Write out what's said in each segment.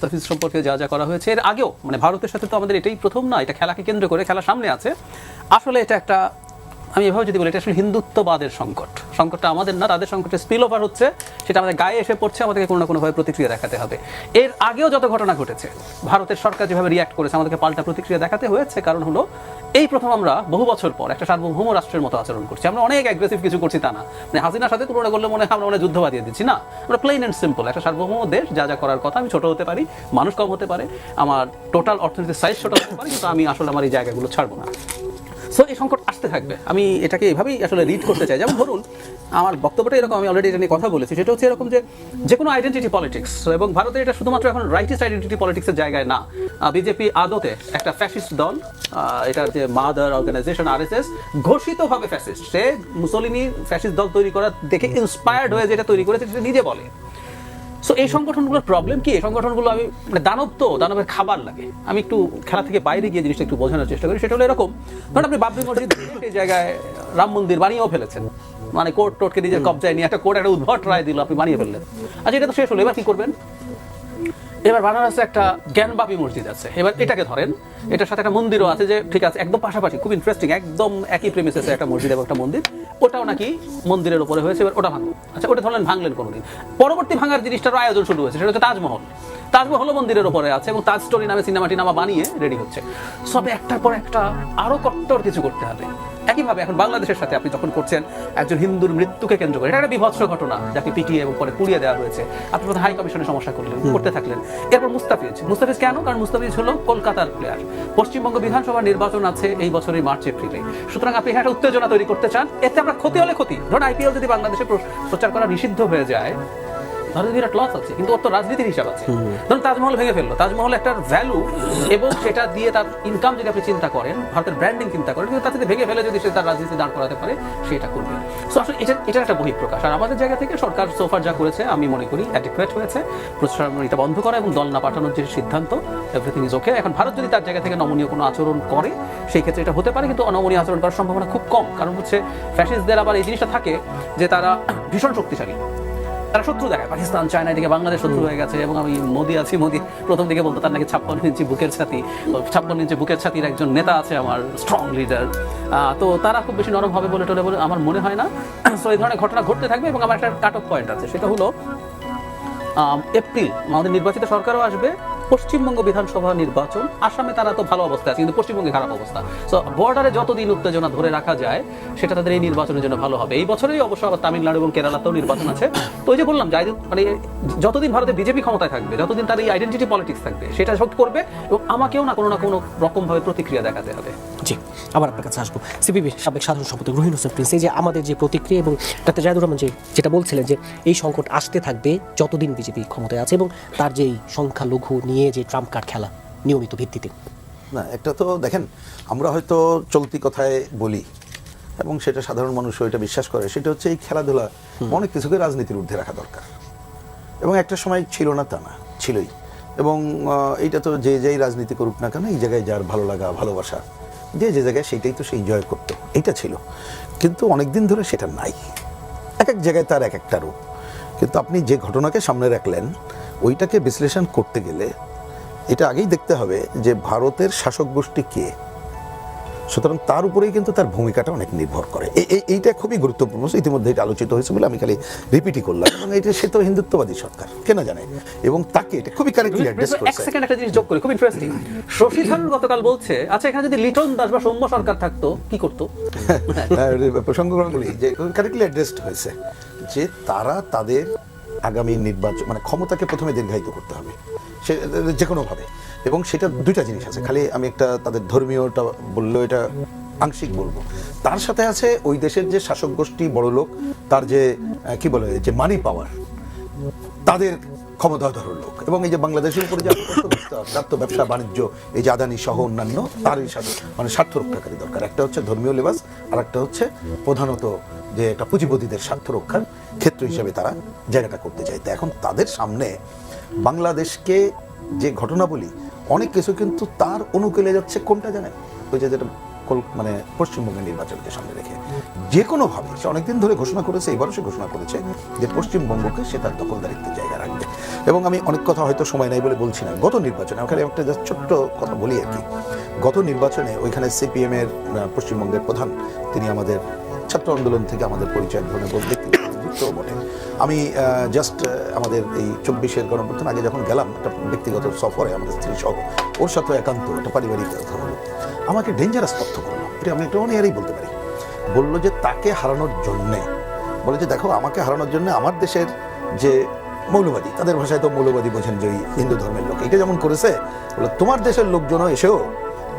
মুস্তাফিজ সম্পর্কে যা যা করা হয়েছে, এর আগেও মানে ভারতের সাথে তো আমাদের এটাই প্রথম না, এটা খেলাকে কেন্দ্র করে খেলা সামনে আছে। আসলে এটা একটা, আমি এভাবে যদি বলি, এটা আসলে হিন্দুত্ববাদের সংকট। সংকটটা আমাদের না, তাদের সংকটে স্পিল ওভার হচ্ছে, সেটা আমাদের গায়ে এসে পড়ছে, আমাদেরকে কোনো না কোনোভাবে প্রতিক্রিয়া দেখাতে হবে। এর আগেও যত ঘটনা ঘটেছে, ভারতের সরকার যেভাবে রিয়াক্ট করেছে, আমাদেরকে পাল্টা প্রতিক্রিয়া দেখাতে হয়েছে, কারণ হলো এই প্রথম আমরা বহু বছর পর একটা সার্বভৌম রাষ্ট্রের মতো আচরণ করছি। আমরা অনেক অ্যাগ্রেসিভ কিছু করছি তা না। মানে হাসিনার সাথে তুলনা করলে মনে হয় আমরা অনেক যুদ্ধ বাদিয়ে দিচ্ছি। না, আমরা প্লেন অ্যান্ড সিম্পল একটা সার্বভৌম দেশ, যা যা করার কথা আমি ছোট হতে পারি, মানুষ কম হতে পারে, আমার টোটাল অর্থনীতির সাইজ ছোট হতে পারে, কিন্তু আমি আসলে আমার এই জায়গাগুলো ছাড়বো না। সো, এই সংকট আসতে থাকবে। আমি এটাকে এভাবেই আসলে রিড করতে চাই। যেমন ধরুন, আমার বক্তব্যটা এরকম, আমি অলরেডি এটা নিয়ে কথা বলেছি, সেটা হচ্ছে এরকম যে যে কোনো আইডেন্টিটি পলিটিক্স এবং ভারতে এটা শুধুমাত্র এখন রাইটিস্ট আইডেন্টিটি পলিটিক্সের জায়গায় না। বিজেপি আদতে একটা ফ্যাসিস্ট দল এটার যে মাদার অর্গানাইজেশন আরএসএস ঘোষিতভাবে ফ্যাসিস্ট সে মুসলিনী ফ্যাসিস্ট দল তৈরি করা দেখে ইন্সপায়ার্ড হয়ে যেটা তৈরি করেছে, সেটা নিজে বলে। সো এই সংগঠনগুলোর প্রবলেম কি? এই সংগঠনগুলো আমি মানে দানব তো, দানবের খাবার লাগে। আমি একটু খেলা থেকে বাইরে গিয়ে জিনিসটা একটু বোঝানোর চেষ্টা করি, সেটা হলো এরকম। ধরুন আপনি বাবরি মসজিদ, সেই জায়গায় রাম মন্দির বানিয়েও ফেলেছেন। মানে কোর্ট টোটকে নিজের কবজায় নিয়ে একটা কোর্ট একটা উদ্ভট রায় দিল, আপনি বানিয়ে ফেললেন। আচ্ছা এটা তো শেষ হলো, এবার কি করবেন? এবার বানারসে একটা জ্ঞানবাপী মসজিদ আছে। এবার এটাকে ধরেন, এটার সাথে একটা মন্দিরও আছে যে, ঠিক আছে, একদম পাশাপাশি, খুব ইন্টারেস্টিং একদম একই প্রেমিসেসে একটা মসজিদ এবং একটা মন্দির। ওটাও নাকি মন্দিরের উপরে হয়েছে, এবার ওটা ভাঙলো আচ্ছা ওটা ধরলেন ভাঙলেন কোনোদিন। পরবর্তী ভাঙার জিনিসটারও আয়োজন শুরু হয়েছে, সেটা হচ্ছে তাজমহল। তাজমহলও মন্দিরের উপরে আছে এবং তাজ স্টোরি নামে সিনেমাটি নামা বানিয়ে রেডি হচ্ছে। সবে একটার পর একটা আরও কট্টর কিছু করতে হবে। একইভাবে এখন বাংলাদেশের সাথে আপনি যখন করছেন একজন হিন্দুর মৃত্যুকে কেন্দ্র করে এটা একটা বিভৎস ঘটনা যাকে পিটিয়ে এবং পরে পুড়িয়ে দেওয়া হয়েছে। আপনি প্রথমে হাই কমিশনের সমস্যা করলেন করতে থাকলেন। এরপর মুস্তাফিজ। মুস্তাফিজ কেন? কারণ মুস্তাফিজ হলো কলকাতার প্লেয়ার পশ্চিমবঙ্গ বিধানসভা নির্বাচন আছে এই বছরের মার্চ এপ্রিলে। সুতরাং আপনি একটা উত্তেজনা তৈরি করতে চান। এতে আমরা ক্ষতি হলে ক্ষতি। ধরুন আইপিএল যদি বাংলাদেশে প্র- প্রচার করা নিষিদ্ধ হয়ে যায় বিরাট লস আছে কিন্তু ওর তো রাজনীতির হিসাব আছে। ধরুন তাজমহল ভেঙে ফেলল তাজমহল একটা ভ্যালু এবং সেটা দিয়ে তার ইনকাম যদি আপনি চিন্তা করেন ভারতের ব্র্যান্ডিং চিন্তা করেন কিন্তু তার ভেঙে ফেলে যদি সে তার রাজনীতি দাঁড় করাতে পারে সেটা করবে। সো আসলে এটা এটার একটা বহিঃপ্রকাশ। আর আমাদের জায়গা থেকে সরকার সোফার যা করেছে আমি মনে করি অ্যাডিকুয়েট হয়েছে। বন্ধ করা এবং দল না পাঠানোর যে সিদ্ধান্ত এভরিথিং ইজ ওকে এখন ভারত যদি তার জায়গা থেকে নমনীয় কোনো আচরণ করে সেই ক্ষেত্রে এটা হতে পারে কিন্তু অনমনীয় আচরণ করার সম্ভাবনা খুব কম। কারণ হচ্ছে ফ্যাসিস্টদের আবার এই জিনিসটা থাকে যে তারা ভীষণ শক্তিশালী। তারা শত্রু দেখায়। পাকিস্তান চায়না এদিকে বাংলাদেশ শত্রু হয়ে গেছে এবং আমি মোদী আছি মোদি প্রথম দিকে বলতো তার নাকি ছাপ্পান্ন ইঞ্চি বুকের ছাতি ছাপ্পান্ন ইঞ্চি বুকের ছাতির একজন নেতা আছে আমার স্ট্রং লিডার তো তারা খুব বেশি নরম হবে বলে টলে বলে আমার মনে হয় না। সো এই ধরনের ঘটনা ঘটতে থাকবে এবং আমার একটা কাট অফ পয়েন্ট আছে। সেটা হলো এপ্রিল আমাদের নির্বাচিত সরকারও আসবে। পশ্চিমবঙ্গ বিধানসভা নির্বাচন, আসামে তারা তো ভালো অবস্থা আছে, কিন্তু পশ্চিমবঙ্গে খারাপ অবস্থা। সো বর্ডারে যতদিন উত্তেজনা ধরে রাখা যায়, সেটা তাদের এই নির্বাচনের জন্য ভালো হবে। এই বছরেই অবশ্য আবার তামিলনাড়ু এবং কেরালাতেও নির্বাচন আছে। তো ওই যে বললাম, যাই মানে যতদিন ভারতে বিজেপি ক্ষমতায় থাকবে, যতদিন তার এই আইডেন্টিটি পলিটিক্স থাকবে, সেটা সব করবে এবং আমাকেও না কোনো না কোনো রকমভাবে প্রতিক্রিয়া দেখাতে হবে। জি। আবার আপনার কাছে আসব। সিপিবি সাবেক সাধারণ সম্পাদক রহিন হোসেন প্রিন্স এই যে আমাদের যে প্রতিক্রিয়া এবং ডাক্তার জাহিদুর রহমান যে যেটা বলছিলেন যে এই সংকট আসতে থাকবে যতদিন বিজেপি ক্ষমতায় আছে এবং তার যে এই সংখ্যালঘু নিয়ে যে ট্রাম্প কার্ড খেলা নিয়মিত ভিত্তিতে। না একটা তো দেখেন আমরা হয়তো চলতি কথায় বলি এবং সেটা সাধারণ মানুষও এটা বিশ্বাস করে সেটা হচ্ছে এই খেলাধুলা অনেক কিছুকে রাজনীতির ঊর্ধ্বে রাখা দরকার। এবং একটা সময় ছিল না তা না ছিলই। এবং এইটা তো যে যেই রাজনীতি করুক না কেন এই জায়গায় যার ভালো লাগা ভালোবাসা যে যে জায়গায় সেটাই তো সে এনজয় করতো এইটা ছিল। কিন্তু অনেক দিন ধরে সেটা নাই। এক এক জায়গায় তার এক একটা রূপ। কিন্তু আপনি যে ঘটনাকে সামনে রাখলেন, ওইটাকে বিশ্লেষণ করতে গেলে এটা আগেই দেখতে হবে যে ভারতের শাসক গোষ্ঠী কে? সুতরাং তার উপরেই কিন্তু তার ভূমিকাটা অনেক নির্ভর করে। এই- এই- এইটা খুবই গুরুত্বপূর্ণ। ইতিমধ্যে এটা আলোচিত হয়েছে বলে আমি খালি রিপিটই করলাম। এবং এটা সে তো হিন্দুত্ববাদী সরকার কে না জানে? এবং তাকে এটা খুবই কারেক্টলি অ্যাড্রেস এক সেকেন্ড একটা জিনিস যোগ করি খুব ইন্টারেস্টিং শশী থারুর গতকাল বলছে আচ্ছা এখানে যদি লিটন দাস বা সৌম্য সরকার থাকতো কি করতো? প্রসঙ্গগুলি যে কারেক্টলি অ্যাড্রেসড হয়েছে যে তারা তাদের আগামী নির্বাচন মানে ক্ষমতাকে প্রথমে দীর্ঘায়িত করতে হবে। সে যে কোনোভাবে এবং সেটা দুইটা জিনিস আছে। খালি আমি একটা তাদের ধর্মীয়টা বললেও এটা আংশিক বলব। তার সাথে আছে ওই দেশের যে শাসক গোষ্ঠী বড় লোক তার যে কি বলে, যে মানি পাওয়ার তাদের ক্ষমতাধর লোক। এবং এই যে বাংলাদেশের উপরে যে ব্যবসা, বাণিজ্য, এই যে আদানি সহ অন্যান্য, তারই সাথে মানে স্বার্থ রক্ষাকারী দরকার। একটা হচ্ছে ধর্মীয় লেবাস আর একটা হচ্ছে প্রধানত যে একটা পুঁজিপতিদের স্বার্থ রক্ষার ক্ষেত্র হিসেবে তারা জায়গাটা করতে চায়। তো এখন তাদের সামনে বাংলাদেশকে যে ঘটনাবলী, অনেক কিছু কিন্তু তার অনুকূলে যাচ্ছে কোনটা জানেন? ওই যে যেটা মানে পশ্চিমবঙ্গের নির্বাচনকে সামনে রেখে। যে কোনোভাবে সে অনেকদিন ধরে ঘোষণা করেছে, এবারও সে ঘোষণা করেছে যে পশ্চিমবঙ্গকে সে তার দখলদারিত্বের জায়গা রাখবে। এবং আমি অনেক কথা হয়তো সময় নাই বলে বলছি না। গত নির্বাচনে, ওখানে একটা just ছোট্ট কথা বলি আর কি। গত নির্বাচনে ওইখানে সিপিএম এর পশ্চিমবঙ্গের প্রধান, তিনি আমাদের ছাত্র আন্দোলন থেকে আমাদের পরিচয় ধরনের বলতে যুক্ত বটে। আমি জাস্ট আমাদের এই চব্বিশের গণপ্রথান আগে যখন গেলাম, একটা ব্যক্তিগত সফরে আমাদের স্ত্রী সহ ওর সাথে একান্ত একটা পারিবারিক কথা হলো। আমাকে ডেঞ্জারাস তথ্য করল এটা আমি একটু অনেকেরই বলতে পারি। বলল যে তাকে হারানোর জন্যে, বলে যে দেখো, আমাকে হারানোর জন্য আমার দেশের যে মৌলবাদী, তাদের ভাষায় তো মৌলবাদী বোঝেন যে হিন্দু ধর্মের লোক এটা যেমন করেছে, বলে তোমার দেশের লোকজনও এসেও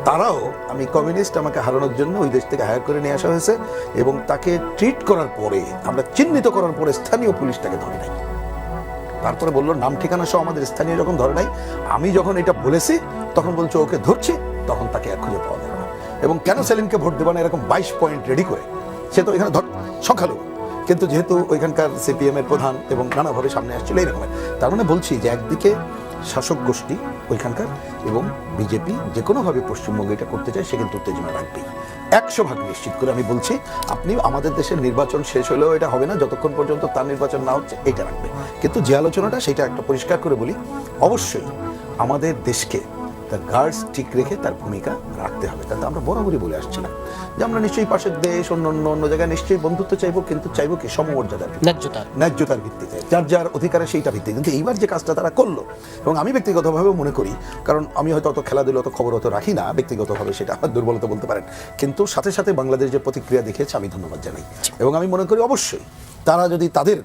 তারাও, আমি কমিউনিস্ট আমাকে হারানোর জন্য ওই দেশ থেকে হায়ার করে নিয়ে আসা হয়েছে এবং তাকে ট্রিট করার পরে, আমরা চিহ্নিত করার পরে স্থানীয় পুলিশ তাকে ধরে নাই। তারপরে বলল, নাম, ঠিকানা সহ আমাদের স্থানীয় যখন ধরে নাই। আমি যখন এটা বলেছি, তখন বলছো, ওকে ধরছি। তখন তাকে এক খুঁজে পাওয়া যাবে না। এবং কেন সেলিমকে ভোট দেবে না এরকম বাইশ পয়েন্ট রেডি করে? সে তো এখানে ধর, সংখ্যালঘু। কিন্তু যেহেতু ওইখানকার সিপিএম এর প্রধান এবং নানাভাবে সামনে আসছিল এইরকমের তার মানে বলছি যে একদিকে শাসক গোষ্ঠী ওইখানকার এবং বিজেপি যে কোনোভাবে পশ্চিমবঙ্গে এটা করতে চায়, সে কিন্তু উত্তেজনা রাখবেই। একশো ভাগ নিশ্চিত করে আমি বলছি আপনি আমাদের দেশের নির্বাচন শেষ হলেও এটা হবে না, যতক্ষণ পর্যন্ত তার নির্বাচন না হচ্ছে, এটা রাখবে কিন্তু যে আলোচনাটা, সেটা একটা পরিষ্কার করে বলি, অবশ্যই আমাদের দেশকে গার্ডস ঠিক রেখে তার ভূমিকা রাখতে হবে। তাতে আমরা বরাবরই বলে আসছিলাম যে আমরা নিশ্চয়ই পাশের দেশ অন্য অন্য অন্য জায়গায় নিশ্চয়ই বন্ধুত্ব চাইব কিন্তু চাইব কি সমমর্যাদার। ন্যায্যতার। ভিত্তিতে। যার যার অধিকারে সেইটা ভিত্তি কিন্তু এইবার যে কাজটা তারা করল এবং আমি ব্যক্তিগতভাবে মনে করি কারণ আমি হয়তো অত খেলাধুলো অত খবর অত রাখি না ব্যক্তিগতভাবে সেটা আমার দুর্বলতা বলতে পারেন। কিন্তু সাথে সাথে বাংলাদেশ যে প্রতিক্রিয়া দেখেছে আমি ধন্যবাদ জানাই। এবং আমি মনে করি অবশ্যই তারা যদি তাদের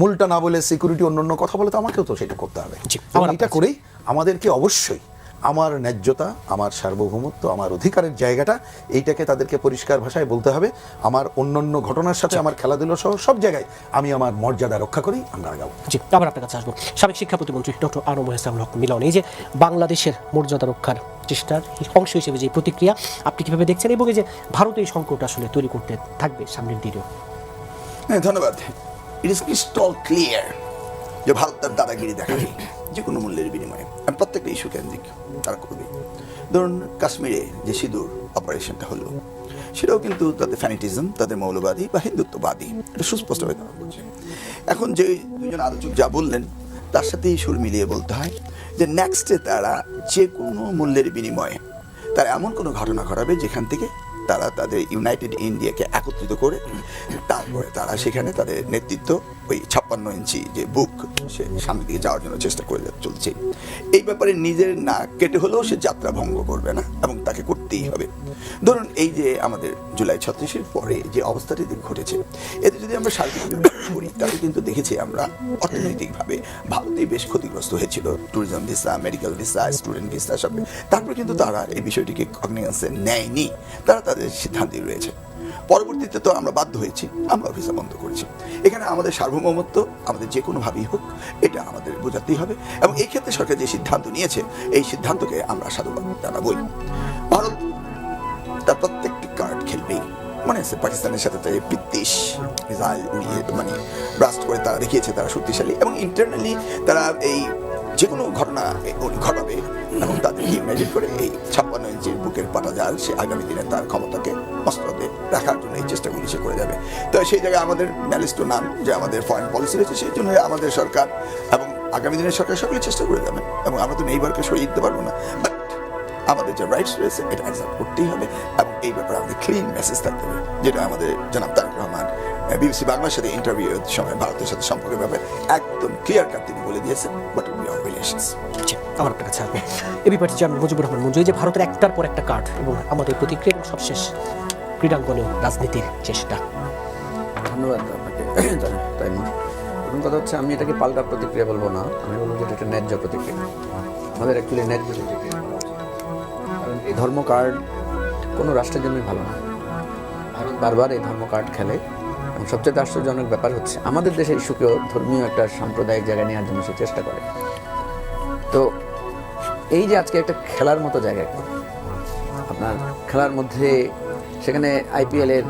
মূলটা না বলে সিকিউরিটি অন্য অন্য কথা বলে তো আমাকেও তো সেটা করতে হবে। এটা করেই আমাদেরকে অবশ্যই আমার ন্যায্যতা আমার সার্বভৌমত্ব আমার অধিকারের জায়গাটা এইটাকে তাদেরকে পরিষ্কার ভাষায় বলতে হবে। আমার অন্যান্য ঘটনার সাথে আমার খেলাধুলো সহ সব জায়গায় আমি আমার মর্যাদা রক্ষা করি আমরা আগাবো। জি আবার আপনার কাছে আসব। সাবেক শিক্ষা প্রতিমন্ত্রী ডক্টর আনম ইসলাম হক মিলন এই যে বাংলাদেশের মর্যাদা রক্ষার চেষ্টার অংশ হিসেবে যে প্রতিক্রিয়া আপনি কীভাবে দেখছেন? এবং এই যে ভারত এই সংকট আসলে তৈরি করতে থাকবে সামনের দিনেও। হ্যাঁ ধন্যবাদ। ইট ইস ক্রিস্টল ক্লিয়ার যে ভারত তার দাদাগিরি দেখাবে যে কোনো মূল্যের বিনিময়ে। প্রত্যেকটা ইস্যু কেন্দ্রিক তারা করবে। ধরুন, কাশ্মীরে যে সিঁদুর অপারেশনটা হলো, সেটাও কিন্তু তাদের ফ্যানিটিজম তাদের মৌলবাদী বা হিন্দুত্ববাদী। এটা সুস্পষ্টভাবে তারা বলছে। এখন যে দুজন আলোচক যা বললেন, তার সাথেই সুর মিলিয়ে বলতে হয় যে নেক্সটে তারা যে কোনো মূল্যের বিনিময়ে তারা এমন কোনো ঘটনা ঘটাবে যেখান থেকে তারা তাদের ইউনাইটেড ইন্ডিয়াকে একত্রিত করে, তারপরে তারা সেখানে তাদের নেতৃত্ব ওই ছাপ্পান্ন ইঞ্চি যে বুক, সে সামনের দিকে যাওয়ার জন্য চেষ্টা করে চলছে। এই ব্যাপারে নিজের না কেটে হলেও সে যাত্রা ভঙ্গ করবে না এবং তাকে করতেই হবে। ধরুন এই যে আমাদের জুলাই ছত্রিশের পরে যে অবস্থাটি ঘটেছে, এতে যদি আমরা সার্বিকভাবে করি, তাহলে কিন্তু দেখেছি আমরা অর্থনৈতিকভাবে ভারতেই বেশ ক্ষতিগ্রস্ত হয়েছিল। Tourism visa medical visa student visa সব। তারপর কিন্তু তারা এই বিষয়টিকে কগনিয়েন্সে নেয়নি। তারা তাদের সিদ্ধান্তে রয়েছে। পরবর্তীতে তো আমরা বাধ্য হয়েছি, আমরা ভিসা বন্ধ করেছি। এখানে আমাদের সার্বভৌমত্ব আমাদের যে কোনোভাবেই হোক, এটা আমাদের বোঝাতেই হবে এবং এই ক্ষেত্রে সরকার যে সিদ্ধান্ত নিয়েছে, এই সিদ্ধান্তকে আমরা সাধুবাদ জানাবই। ভারত তার প্রত্যেকটি কার্ড খেলবেই মনে আছে পাকিস্তানের সাথে তাই বিদ্বেষ মিসাইল উড়িয়ে মানে ব্রাস্ট করে তারা দেখিয়েছে, তারা শক্তিশালী এবং ইন্টারনালি তারা এই যে কোনো ঘটনা ঘটাবে এবং তাদেরকে ইউনাইটেড করে এই ছাপ্পান্ন ইঞ্চির বুকের পাটা জাল সে আগামী দিনে তার ক্ষমতাকে মস্ততে রাখার জন্য এই চেষ্টাগুলি সে করে যাবে। তো সেই জায়গায় আমাদের ন্যালিস্ট নাম যে আমাদের ফরেন পলিসি রয়েছে, সেই জন্য আমাদের সরকার এবং আগামী দিনের সরকার সকলে চেষ্টা করে যাবেন এবং আমরা তো নেইবারকে সরিয়ে দিতে পারব না। বাট আমাদের যে রাইটস রয়েছে, এটা অ্যাকসেপ্ট করতেই হবে এবং এই ব্যাপারে আমাদের ক্লিন মেসেজ থাকতে হবে, যেটা আমাদের জনাব তারেক রহমান বিবিসি বাংলার সাথে ইন্টারভিউ সময় ভারতের সাথে সম্পর্কের ব্যাপারে একদম ক্লিয়ার কাট তিনি বলে দিয়েছেন বাট উই আর রিলেশনস আমার আপনার কাছে আসব এ ব্যাপারে চেয়ারম্যান মুজিবুর রহমান মঞ্জু যে ভারতের একটার পর একটা কার্ড এবং আমাদের প্রতিক্রিয়া সবশেষ। ক্রীড়াঙ্গনেও রাজনীতির চেষ্টা। ধন্যবাদ তাই প্রথম কথা হচ্ছে আমি এটাকে পাল্টা প্রতিক্রিয়া বলব না। আমি বলব যে এটা ন্যায্য প্রতিক্রিয়া। আমাদের অ্যাকচুয়ালি ন্যায্য প্রতিক্রিয়া। করা কারণ এই ধর্ম কার্ড কোনো রাষ্ট্রের জন্যই ভালো না। ভারত বারবার এই ধর্ম কার্ড খেলে। এবং সবচেয়ে আশ্চর্যজনক ব্যাপার হচ্ছে, আমাদের দেশের ইস্যুকেও ধর্মীয় একটা সাম্প্রদায়িক জায়গায় নেওয়ার জন্য সে চেষ্টা করে। তো এই যে আজকে একটা খেলার মতো জায়গা। আপনার খেলার মধ্যে সেখানে আইপিএলের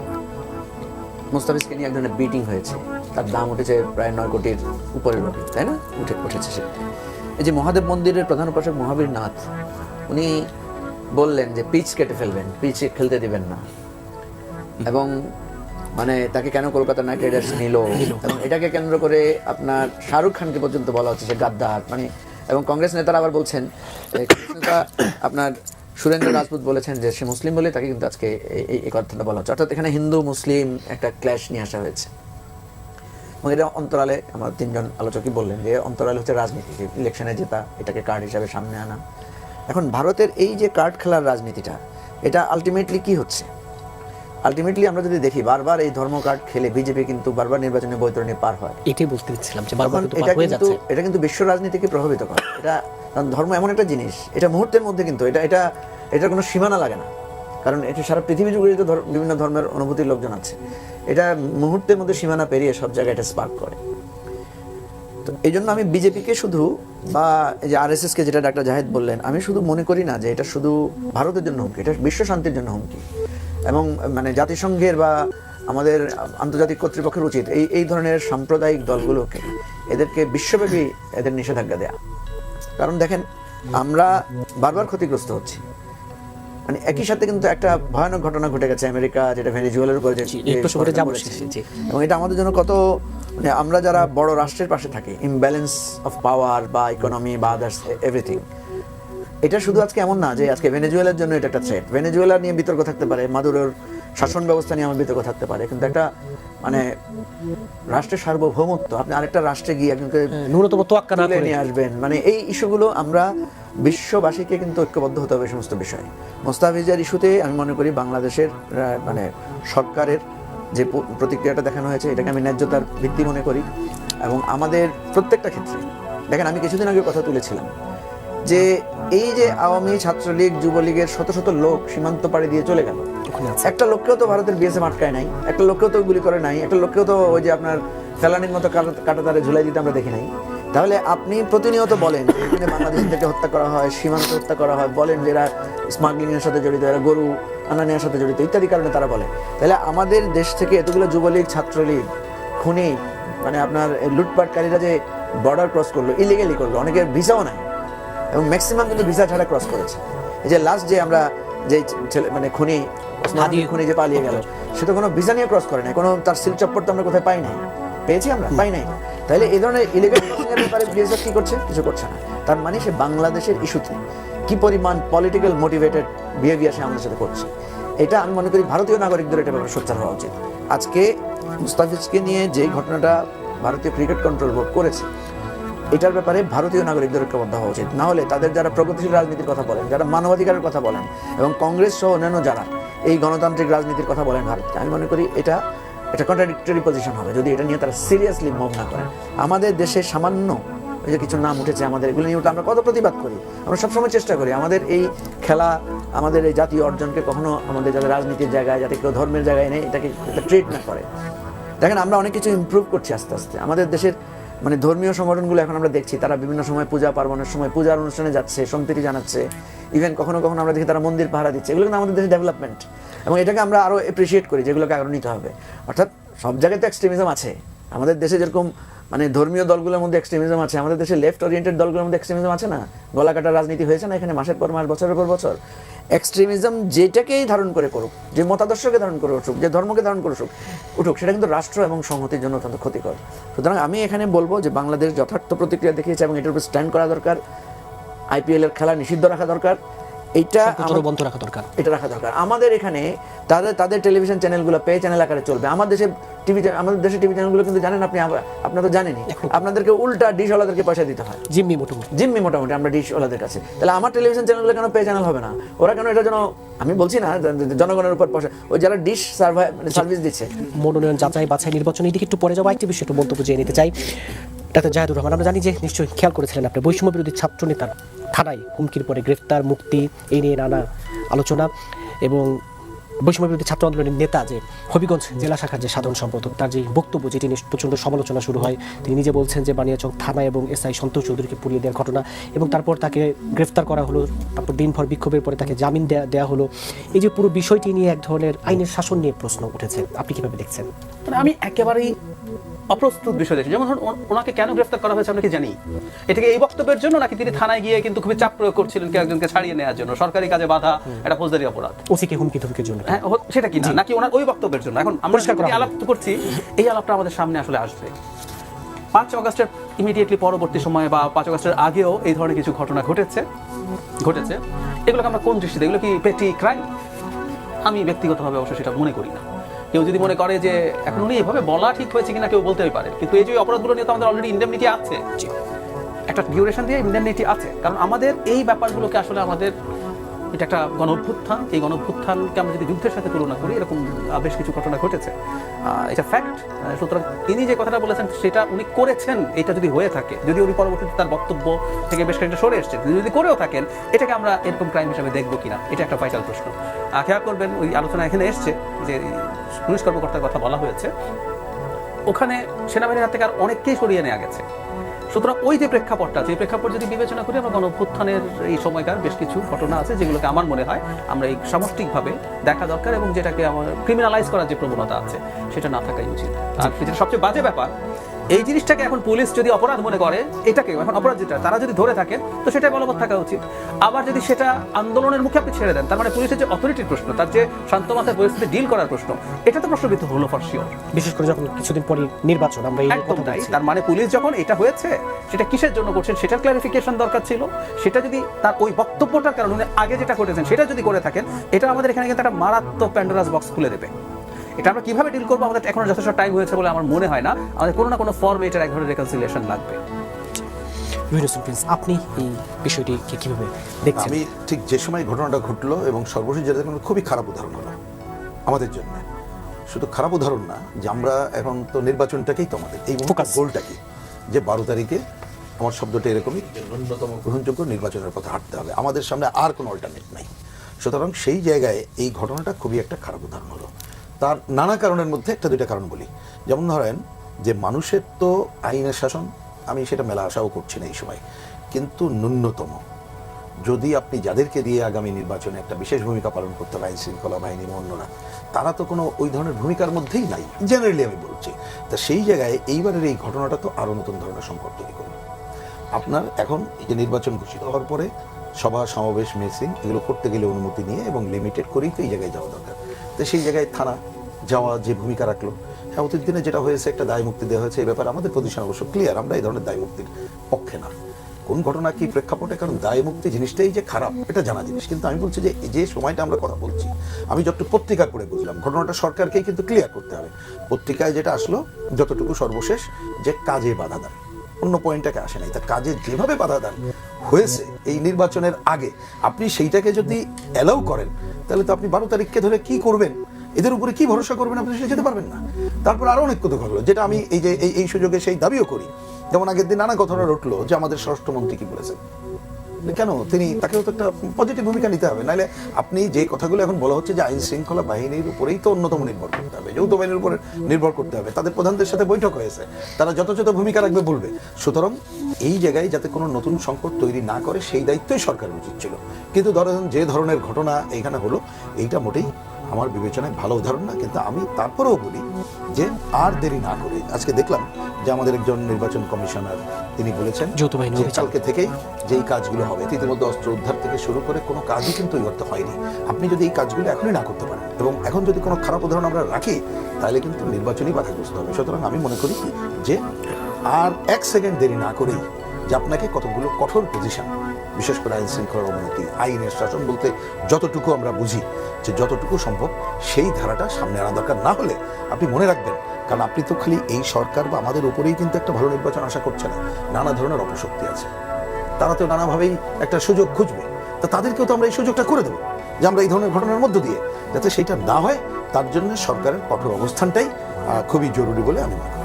মুস্তাফিজকে নিয়ে এক ধরনের বিটিং হয়েছে। তার দাম উঠেছে প্রায় নয় কোটির উপরে রবি তাই না? উঠে উঠেছে সে। এই যে মহাদেব মন্দিরের প্রধান উপাসক মহাবীর নাথ উনি বললেন যে পিচ কেটে ফেলবেন পিচ খেলতে দিবেন না। এবং মানে তাকে কেন কলকাতা নাইট রাইডার্স নিল? এবং এটাকে কেন্দ্র করে আপনার শাহরুখ খানকে পর্যন্ত বলা হচ্ছে যে গাদ্দার। মানে এবং কংগ্রেস নেতারা আবার বলছেন কংগ্রেস নেতা আপনার সুরেন্দ্র রাজপুত বলেছেন যে সে মুসলিম বলে তাকে কিন্তু আজকে এই- কথাটা বলা হচ্ছে। অর্থাৎ এখানে হিন্দু, মুসলিম একটা ক্ল্যাশ নিয়ে আসা হয়েছে। এবং এটা অন্তরালে আমার তিনজন আলোচকই বললেন যে অন্তরালে হচ্ছে রাজনীতি ইলেকশনে জেতা, এটাকে কার্ড হিসাবে সামনে আনা। এখন ভারতের এই যে কার্ড খেলার রাজনীতিটা, এটা আলটিমেটলি কি হচ্ছে? আলটিমেটলি আমরা যদি দেখি বারবার এই ধর্ম কার্ড খেলে বিজেপি কিন্তু বারবার নির্বাচনে বৈতরণী পার হয়। এটাই বলতে চাচ্ছিলাম যে বারবার কিন্তু এটা পার হয়ে যাচ্ছে। এটা কিন্তু বিশ্ব রাজনীতিকে প্রভাবিত করে। এটা কারণ ধর্ম এমন একটা জিনিস এটা মুহূর্তের মধ্যে কিন্তু এটা এটা এটার কোনো সীমানা লাগে না। কারণ এটা সারা পৃথিবী জুড়ে তো বিভিন্ন ধর্মের অনুভূতির লোকজন আছে। এটা মুহূর্তের মধ্যে সীমানা পেরিয়ে সব জায়গায় এটা স্পার্ক করে। তো এই জন্য আমি বিজেপিকে শুধু বা এই যে আরএসএস কে যেটা ডাক্তার জাহেদ বললেন আমি শুধু মনে করি না যে এটা শুধু ভারতের জন্য হুমকি এটা বিশ্ব শান্তির জন্য হুমকি। এবং মানে জাতিসংঘের বা আমাদের আন্তর্জাতিক কর্তৃপক্ষের উচিত এই এই ধরনের সাম্প্রদায়িক দলগুলোকে এদেরকে বিশ্বব্যাপী এদের নিষেধাজ্ঞা দেয়া। কারণ দেখেন আমরা বারবার ক্ষতিগ্রস্ত হচ্ছি। মানে একই সাথে কিন্তু একটা ভয়ানক ঘটনা ঘটে গেছে আমেরিকা যেটা ভেনেজুয়েলার উপরে। এবং এটা আমাদের জন্য কত মানে আমরা যারা বড় রাষ্ট্রের পাশে থাকি ইমব্যালেন্স অফ পাওয়ার বা ইকোনমি বা আদার্স এভরিথিং এটা শুধু আজকে এমন না যে আজকে ভেনেজুয়েলার জন্য এটা একটা থ্রেট ভেনেজুয়েলা নিয়ে বিতর্ক থাকতে পারে মাদুরোর শাসন ব্যবস্থা নিয়ে আমার বিতর্ক থাকতে পারে কিন্তু একটা মানে রাষ্ট্রের সার্বভৌমত্ব আপনি আরেকটা রাষ্ট্রে গিয়ে একজনকে হ্যাঁ, ন্যূনতম তোয়াক্কা না নিয়ে আসবেন মানে এই ইস্যুগুলো আমরা বিশ্ববাসীকে কিন্তু ঐক্যবদ্ধ হতে হবে সমস্ত বিষয়ে। মোস্তাফিজার ইস্যুতে আমি মনে করি বাংলাদেশের মানে সরকারের যে প্রতিক্রিয়াটা দেখানো হয়েছে এটাকে আমি ন্যায্যতার ভিত্তি মনে করি। এবং আমাদের প্রত্যেকটা ক্ষেত্রে দেখেন আমি কিছুদিন আগে কথা তুলেছিলাম যে এই যে আওয়ামী ছাত্রলীগ যুবলীগের শত শত লোক সীমান্ত পাড়ি দিয়ে চলে গেল। একটা লোককেও তো ভারতের বিএসএফ আটকায় নাই একটা লোককেও তো গুলি করে নাই একটা লোককেও তো ওই যে আপনার ফেলানির মতো কাটা- কাটাতারে ঝুলাই দিতে আমরা দেখি নাই। তাহলে আপনি প্রতিনিয়ত বলেন এখানে বাংলাদেশিদেরকে হত্যা করা হয় সীমান্ত হত্যা করা হয় বলেন যে এরা স্মাগলিং এর সাথে জড়িত এরা গরু আনা নেওয়ার সাথে জড়িত ইত্যাদি কারণে তারা বলে। তাহলে আমাদের দেশ থেকে এতগুলো যুবলীগ ছাত্রলীগ খুনি মানে আপনার লুটপাটকারীরা যে বর্ডার ক্রস করল ইলিগালি করল অনেকের ভিসাও নাই। এবং ম্যাক্সিমাম কিন্তু ভিসা ছাড়া ক্রস করেছে। এই যে লাস্ট যে আমরা যে ছেলে মানে খুনি হাদি খুনি যে পালিয়ে গেল সে তো কোনো ভিসা নিয়ে ক্রস করে নাই। কোনো তার সিল চপ্পর তো আমরা কোথায় পাই নাই? পেয়েছি আমরা পাই নাই। তাহলে এই ধরনের ইলিগাল ক্রসিংয়ের ব্যাপারে বিএসএফ কি করছে? কিছু করছে না। তার মানে সে বাংলাদেশের ইস্যুতে কি পরিমাণ পলিটিক্যাল মোটিভেটেড বিহেভিয়ার সে আমাদের সাথে করছে? এটা আমি মনে করি ভারতীয় নাগরিকদের এটা ব্যাপারে সোচ্চার হওয়া উচিত। আজকে মুস্তাফিজকে নিয়ে যে ঘটনাটা ভারতীয় ক্রিকেট কন্ট্রোল বোর্ড করেছে এটার ব্যাপারে ভারতীয় নাগরিকদের ঐক্যবদ্ধ হওয়া উচিত। না হলে তাদের যারা প্রগতিশীল রাজনীতির কথা বলেন, যারা মানবাধিকারের কথা বলেন, এবং কংগ্রেস সহ অন্যান্য যারা এই গণতান্ত্রিক রাজনীতির কথা বলেন ভারতকে আমি মনে করি এটা এটা কন্ট্রাডিক্টরি পজিশন হবে। যদি এটা নিয়ে তারা সিরিয়াসলি মুভ না করেন আমাদের দেশে সামান্য ওই যে কিছু নাম উঠেছে আমাদের, এগুলো নিয়ে আমরা কত প্রতিবাদ করি? আমরা সবসময় চেষ্টা করি। আমাদের এই খেলা, আমাদের এই জাতীয় অর্জনকে কখনো আমাদের যাদের রাজনীতির জায়গায় যাতে কেউ ধর্মের জায়গায় নেই, এটাকে ট্রিট না করে। দেখেন, আমরা অনেক কিছু ইমপ্রুভ করছি আস্তে আস্তে। আমাদের দেশের মানে ধর্মীয় সংগঠনগুলো এখন আমরা দেখছি, তারা বিভিন্ন সময় পূজা পার্বণের সময় পূজার অনুষ্ঠানে যাচ্ছে সম্প্রীতি জানাচ্ছে ইভেন কখনো কখনো আমরা দেখি তারা মন্দির পাহারা দিচ্ছে। এগুলো কিন্তু আমাদের দেশে ডেভেলপমেন্ট এবং এটাকে আমরা আরও এপ্রিসিয়েট করি, যেগুলোকে আরও নিতে হবে। অর্থাৎ সব জায়গায় তো এক্সট্রিমিজম আছে। আমাদের দেশে যেরকম মানে ধর্মীয় দলগুলোর মধ্যে এক্সট্রিমিজম আছে। আমাদের দেশে লেফট ওরিয়েন্টেড দলগুলোর মধ্যে এক্সট্রিমিজম আছে না? গলা কাটার রাজনীতি হয়েছে না এখানে মাসের পর মাস, বছরের পর বছর? এক্সট্রিমিজম যেটাকেই ধারণ করে করুক, যে মতাদর্শকে ধারণ করে উঠুক, যে ধর্মকে ধারণ করে উঠুক উঠুক, সেটা কিন্তু রাষ্ট্র এবং সংহতির জন্য অত্যন্ত ক্ষতিকর। সুতরাং আমি এখানে বলব যে বাংলাদেশ যথার্থ প্রতিক্রিয়া দেখিয়েছে এবং এটার উপর স্ট্যান্ড করা দরকার। আইপিএলের খেলা নিষিদ্ধ রাখা দরকার। আমার- বন্ধ রাখা দরকার। এটা রাখা দরকার। আমাদের এখানে তাদের তাদের টেলিভিশন চ্যানেলগুলো পে চ্যানেল আকারে চলবে। আমার দেশে টিভি আমাদের দেশে টিভি চ্যানেলগুলো কিন্তু জানেন আপনি আপনারা তো জানেনই। আপনাদেরকে উল্টা ডিশওয়ালাদেরকে পয়সা দিতে হয়। জিম্মি মোটামুটি। জিম্মি মোটামুটি আমরা ডিশওয়ালাদের কাছে। তাহলে আমার টেলিভিশন চ্যানেলগুলো কেন পে চ্যানেল হবে না? ওরা কেন এটা যেন আমি বলছি না জনগণের উপর পয়সা ওই যারা ডিশ সার্ভাই সার্ভিস দিচ্ছে। মনোনয়ন যাচাই বাছাই নির্বাচন এদিকে একটু পরে যাব। একটি বিষয় একটু মন্তব্য চেয়ে নিতে চাই। ডাক্তার জাহেদুর রহমান, আমরা জানি যে নিশ্চয়ই খেয়াল করেছিলেন আপনি, বৈষম্য বিরোধী ছাত্র নেতার থানায় হুমকির পরে গ্রেফতার, মুক্তি, এই নিয়ে নানা আলোচনা এবং বৈষম্য বিরোধী ছাত্র আন্দোলনের নেতা যে হবিগঞ্জ জেলা শাখার যে সাধারণ সম্পাদক, তার যে বক্তব্য যেটি নিয়ে প্রচণ্ড সমালোচনা শুরু হয়, তিনি নিজে বলছেন যে বানিয়াচক থানা এবং এসআই সন্তোষ চৌধুরীকে পুড়িয়ে দেওয়ার ঘটনা এবং তারপর তাকে গ্রেফতার করা হলো, তারপর দিনভর বিক্ষোভের পরে তাকে জামিন দেয়া দেওয়া হলো। এই যে পুরো বিষয়টি নিয়ে এক ধরনের আইনের শাসন নিয়ে প্রশ্ন উঠেছে, আপনি কীভাবে দেখছেন? আমি একেবারেই অপ্রস্তুত বিষয় দেখছি যেমন ওনাকে কেন গ্রেফতার করা হয়েছে আমরা কি জানি? এটাকে এই বক্তব্যের জন্য নাকি তিনি থানায় গিয়ে কিন্তু খুবই চাপ প্রয়োগ করছিলেন কেউ একজনকে ছাড়িয়ে নেওয়ার জন্য? সরকারি কাজে বাধা এটা ফৌজদারি অপরাধ। ওসিকে হুমকি ধমকির জন্য। হ্যাঁ সেটা কি? না নাকি ওনার ওই বক্তব্যের জন্য? এখন আমরা আলাপ করছি এই আলাপটা আমাদের সামনে আসলে আসবে। পাঁচ অগস্টের ইমিডিয়েটলি পরবর্তী সময়ে বা পাঁচ অগস্টের আগেও এই ধরনের কিছু ঘটনা ঘটেছে। ঘটেছে। এগুলোকে আমরা কোন দৃষ্টিতে? এগুলো কি পেটি ক্রাইম আমি ব্যক্তিগতভাবে অবশ্য সেটা মনে করি না। কেউ যদি মনে করে যে এখন উনি এভাবে বলা ঠিক হয়েছে কিনা কেউ বলতেই পারে। কিন্তু এই যে অপরাধগুলো নিয়ে তো আমাদের অলরেডি ইন্ডেমনিটি আছে। একটা ডিউরেশন দিয়ে ইন্ডেমনিটি আছে। কারণ আমাদের এই ব্যাপারগুলোকে আসলে আমাদের এটা একটা গণ অভ্যুত্থান এই গণ অভ্যুত্থানকে আমরা যদি যুদ্ধের সাথে তুলনা করি, এরকম বেশ কিছু ঘটনা ঘটেছে। এটা ফ্যাক্ট সুতরাং তিনি যে কথাটা বলেছেন, সেটা উনি করেছেন, এটা যদি হয়ে থাকে, যদি উনি পরবর্তীতে তার বক্তব্য থেকে বেশ খানিকটা সরে এসছেন তিনি যদি করেও থাকেন, এটাকে আমরা এরকম ক্রাইম হিসেবে দেখব কিনা? এটা একটা ভাইটাল প্রশ্ন। খেয়াল করবেন, ওই আলোচনা এখানে এসছে যে পুলিশ কর্মকর্তার কথা বলা হয়েছে। ওখানে সেনাবাহিনীর হাত থেকে আর অনেককেই সরিয়ে নেওয়া গেছে। সুতরাং ওই যে প্রেক্ষাপটটা আছে এই প্রেক্ষাপট যদি বিবেচনা করি, আমরা গণঅভ্যুত্থানের এই সময়কার বেশ কিছু ঘটনা আছে যেগুলোকে আমার মনে হয় আমরা এই সামষ্টিকভাবে দেখা দরকার এবং যেটাকে আমার ক্রিমিনালাইজ করার যে প্রবণতা আছে, সেটা না থাকাই উচিত। আর সবচেয়ে বাজে ব্যাপার এই জিনিসটাকে এখন পুলিশ যদি অপরাধ মনে করে এটাকে এখন অপরাধ যেটা তারা যদি ধরে থাকেন তো সেটাই বলবৎ থাকা উচিত। আবার যদি সেটা আন্দোলনের মুখে আপনি ছেড়ে দেন তার মানে পুলিশের যে অথরিটির প্রশ্ন তার যে শান্ত মাথায় পরিস্থিতি ডিল করার প্রশ্ন এটা তো প্রশ্নবিদ্ধ হলো ফর শিওর বিশেষ করে যখন কিছুদিন পরে নির্বাচন আমরা এই একদম কথা তাই। তার মানে পুলিশ যখন এটা হয়েছে সেটা কিসের জন্য করছেন সেটার ক্লারিফিকেশন দরকার ছিল। সেটা যদি তার ওই বক্তব্যটার কারণে আগে যেটা করেছেন সেটা যদি করে থাকেন এটা আমাদের এখানে কিন্তু একটা মারাত্মক প্যান্ডোরাস বক্স খুলে দেবে। এটা আমরা কীভাবে ডিল করব? আমাদের এখনও যথেষ্ট টাইম হয়েছে বলে আমার মনে হয় না। আমাদের কোনো না কোনো ফর্মে এটার এক ধরনের রেকনসিলিয়েশন লাগবে। আপনি এই বিষয়টিকে কীভাবে দেখছেন? আমি ঠিক যে সময় ঘটনাটা ঘটলো এবং সর্বশেষ যেটা দেখলাম খুবই খারাপ উদাহরণ হলো আমাদের জন্য। শুধু খারাপ উদাহরণ না যে আমরা এখন তো নির্বাচনটাকেই তো আমাদের এই Focus. গোলটা কি যে বারো তারিখে আমার শব্দটা এরকমই ন্যূনতম গ্রহণযোগ্য নির্বাচনের পথে হাঁটতে হবে। আমাদের সামনে আর কোনো অল্টারনেট নাই। সুতরাং সেই জায়গায় এই ঘটনাটা খুবই একটা খারাপ উদাহরণ হলো। তার নানা কারণের মধ্যে একটা দুইটা কারণ বলি। যেমন ধরেন যে মানুষের তো আইনের শাসন, আমি সেটা মেলা আশাও করছি না এই সময়। কিন্তু ন্যূনতম, যদি আপনি যাদেরকে দিয়ে আগামী নির্বাচনে একটা বিশেষ ভূমিকা পালন করতে আইন শৃঙ্খলা বাহিনী অন্যরা, তারা তো কোনো ওই ধরনের ভূমিকার মধ্যেই নাই। জেনারেলি আমি বলছি, তা সেই জায়গায় এইবারের এই ঘটনাটা তো আরও নতুন ধরনের সংকট তৈরি করবে। আপনার এখন এই যে নির্বাচন ঘোষিত হওয়ার পরে সভা, সমাবেশ, মিছিল, এগুলো করতে গেলে অনুমতি নিয়ে এবং লিমিটেড করেই তো এই জায়গায় যাওয়া দরকার। তো সেই জায়গায় থানা যাওয়া যে ভূমিকা রাখল। হ্যাঁ অতীত দিনে যেটা হয়েছে, একটা দায় মুক্তি দেওয়া হয়েছে, এই ব্যাপারে আমাদের প্রতিষ্ঠান অবশ্য ক্লিয়ার আমরা এই ধরনের দায় মুক্তির পক্ষে না। কোন ঘটনা কি প্রেক্ষাপটে? কারণ দায় মুক্তি জিনিসটাই যে খারাপ, এটা জানা জিনিস। কিন্তু আমি বলছি যে যে সময়টা আমরা কথা বলছি, আমি যতটুকু পত্রিকা করে বুঝলাম, ঘটনাটা সরকারকেই কিন্তু ক্লিয়ার করতে হবে। পত্রিকায় যেটা আসলো, যতটুকু সর্বশেষ, যে কাজে বাধা দান। অন্য পয়েন্টটাকে আসে নাই। তা কাজে যেভাবে বাধা দান, হয়েছে এই নির্বাচনের আগে। আপনি সেইটাকে যদি অ্যালাউ করেন, তাহলে তো আপনি বারো তারিখকে ধরে কি করবেন? এদের উপরে কি ভরসা করবেন আপনি? সে যেতে পারবেন না। তারপর আরও অনেক কথা ঘটলো যেটা আমি এই যে, এই সুযোগে সেই দাবিও করি। যেমন আগের দিন নানা ঘটনা উঠল যে আমাদের স্বরাষ্ট্রমন্ত্রী কি বলেছেন। কেন? তিনি, তাকেও তো একটা পজিটিভ ভূমিকা নিতে হবে। নাহলে আপনি যে কথাগুলো এখন বলা হচ্ছে যে আইন শৃঙ্খলা বাহিনীর উপরেই তো অন্যতম নির্ভর করতে হবে। যৌথ বাহিনীর উপরে নির্ভর করতে হবে। তাদের প্রধানদের সাথে বৈঠক হয়েছে। তারা যথাযথ ভূমিকা রাখবে বলবে। সুতরাং এই জায়গায় যাতে কোনো নতুন সংকট তৈরি না করে, সেই দায়িত্বই সরকারের উচিত ছিল। কিন্তু ধরেন যে ধরনের ঘটনা এইখানে হলো, এইটা মোটেই আমার বিবেচনায় ভালো উদাহরণ না কিন্তু আমি তারপরেও বলি যে আর দেরি না করে আজকে দেখলাম যে আমাদের একজন নির্বাচন কমিশনার তিনি বলেছেন কালকে থেকেই যেই কাজগুলো হবে ইতিমধ্যে অস্ত্র উদ্ধার থেকে শুরু করে কোনো কাজই কিন্তু এই অর্থে হয়নি। আপনি যদি এই কাজগুলো এখনই না করতে পারেন এবং এখন যদি কোনো খারাপ উদাহরণ আমরা রাখি তাহলে কিন্তু নির্বাচনই বাধাগ্রস্ত হবে। সুতরাং আমি মনে করি যে আর এক সেকেন্ড দেরি না করেই যে আপনাকে কতগুলো কঠোর পজিশন বিশেষ করে আইন শৃঙ্খলার উন্নতি আইনের শাসন বলতে যতটুকু আমরা বুঝি যে যতটুকু সম্ভব সেই ধারাটা সামনে আনা দরকার। না হলে আপনি মনে রাখবেন, কারণ আপনি তো খালি এই সরকার বা আমাদের উপরেই কিন্তু একটা ভালো নির্বাচন আশা করছে না। নানা ধরনের অপশক্তি আছে। তারা তো নানাভাবেই একটা সুযোগ খুঁজবে। তা তাদেরকেও তো আমরা এই সুযোগটা করে দেবো যে আমরা এই ধরনের ঘটনার মধ্য দিয়ে যাতে সেইটা না হয়, তার জন্য সরকারের কঠোর অবস্থানটাই খুবই জরুরি বলে আমি মনে করি।